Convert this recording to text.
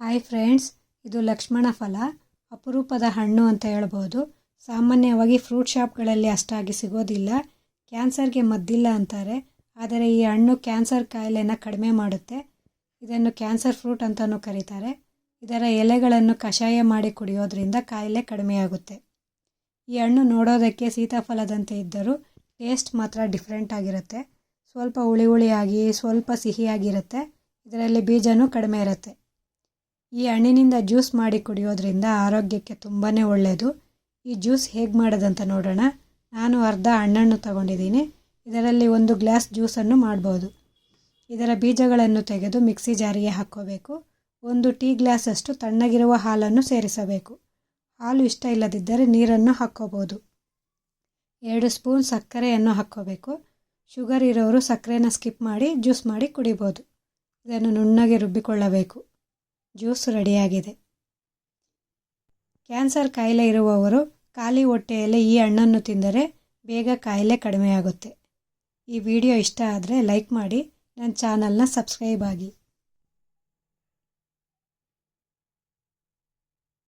Hi friends ಇದು ಲಕ್ಷ್ಮಣ ಫಲ, ಅಪರೂಪದ ಹಣ್ಣು ಅಂತ ಹೇಳ್ಬೋದು. ಸಾಮಾನ್ಯವಾಗಿ ಫ್ರೂಟ್ ಶಾಪ್ಗಳಲ್ಲಿ ಅಷ್ಟಾಗಿ ಸಿಗೋದಿಲ್ಲ. ಕ್ಯಾನ್ಸರ್ಗೆ ಮದ್ದಿಲ್ಲ ಅಂತಾರೆ. ಆದರೆ ಈ ಹಣ್ಣು ಕ್ಯಾನ್ಸರ್ ಕಾಯಿಲೆನ ಕಡಿಮೆ ಮಾಡುತ್ತೆ. ಇದನ್ನು ಕ್ಯಾನ್ಸರ್ ಫ್ರೂಟ್ ಅಂತಲೂ ಕರೀತಾರೆ. ಇದರ ಎಲೆಗಳನ್ನು ಕಷಾಯ ಮಾಡಿ ಕುಡಿಯೋದ್ರಿಂದ ಕಾಯಿಲೆ ಕಡಿಮೆಯಾಗುತ್ತೆ. ಈ ಹಣ್ಣು ನೋಡೋದಕ್ಕೆ ಸೀತಾಫಲದಂತೆ ಇದ್ದರೂ ಟೇಸ್ಟ್ ಮಾತ್ರ ಡಿಫ್ರೆಂಟ್ ಆಗಿರುತ್ತೆ. ಸ್ವಲ್ಪ ಹುಳಿ ಹುಳಿಯಾಗಿ ಸ್ವಲ್ಪ ಸಿಹಿಯಾಗಿರುತ್ತೆ. ಇದರಲ್ಲಿ ಬೀಜನೂ ಕಡಿಮೆ ಇರುತ್ತೆ. ಈ ಹಣ್ಣಿನಿಂದ ಜ್ಯೂಸ್ ಮಾಡಿ ಕುಡಿಯೋದ್ರಿಂದ ಆರೋಗ್ಯಕ್ಕೆ ತುಂಬಾ ಒಳ್ಳೆಯದು ಈ ಜ್ಯೂಸ್ ಹೇಗೆ ಮಾಡೋದಂತ ನೋಡೋಣ. ನಾನು ಅರ್ಧ ಹಣ್ಣನ್ನು ತಗೊಂಡಿದ್ದೀನಿ. ಇದರಲ್ಲಿ ಒಂದು ಗ್ಲಾಸ್ ಜ್ಯೂಸನ್ನು ಮಾಡ್ಬೋದು. ಇದರ ಬೀಜಗಳನ್ನು ತೆಗೆದು ಮಿಕ್ಸಿ ಜಾರಿಗೆ ಹಾಕ್ಕೋಬೇಕು. ಒಂದು ಟೀ ಗ್ಲಾಸಷ್ಟು ತಣ್ಣಗಿರುವ ಹಾಲನ್ನು ಸೇರಿಸಬೇಕು. ಹಾಲು ಇಷ್ಟ ಇಲ್ಲದಿದ್ದರೆ ನೀರನ್ನು ಹಾಕ್ಕೋಬೋದು. ಎರಡು ಸ್ಪೂನ್ ಸಕ್ಕರೆಯನ್ನು ಹಾಕ್ಕೋಬೇಕು. ಶುಗರ್ ಇರೋರು ಸಕ್ಕರೆನ ಸ್ಕಿಪ್ ಮಾಡಿ ಜ್ಯೂಸ್ ಮಾಡಿ ಕುಡಿಬೋದು. ಇದನ್ನು ನುಣ್ಣಗೆ ರುಬ್ಬಿಕೊಳ್ಳಬೇಕು. ಜ್ಯೂಸ್ ರೆಡಿಯಾಗಿದೆ. ಕ್ಯಾನ್ಸರ್ ಕಾಯಿಲೆ ಇರುವವರು ಖಾಲಿ ಹೊಟ್ಟೆಯಲ್ಲಿ ಈ ಹಣ್ಣನ್ನು ತಿಂದರೆ ಬೇಗ ಕಾಯಿಲೆ ಕಡಿಮೆಯಾಗುತ್ತೆ. ಈ ವಿಡಿಯೋ ಇಷ್ಟ ಆದರೆ ಲೈಕ್ ಮಾಡಿ, ನನ್ನ ಚಾನಲ್ನ ಸಬ್ಸ್ಕ್ರೈಬ್ ಆಗಿ.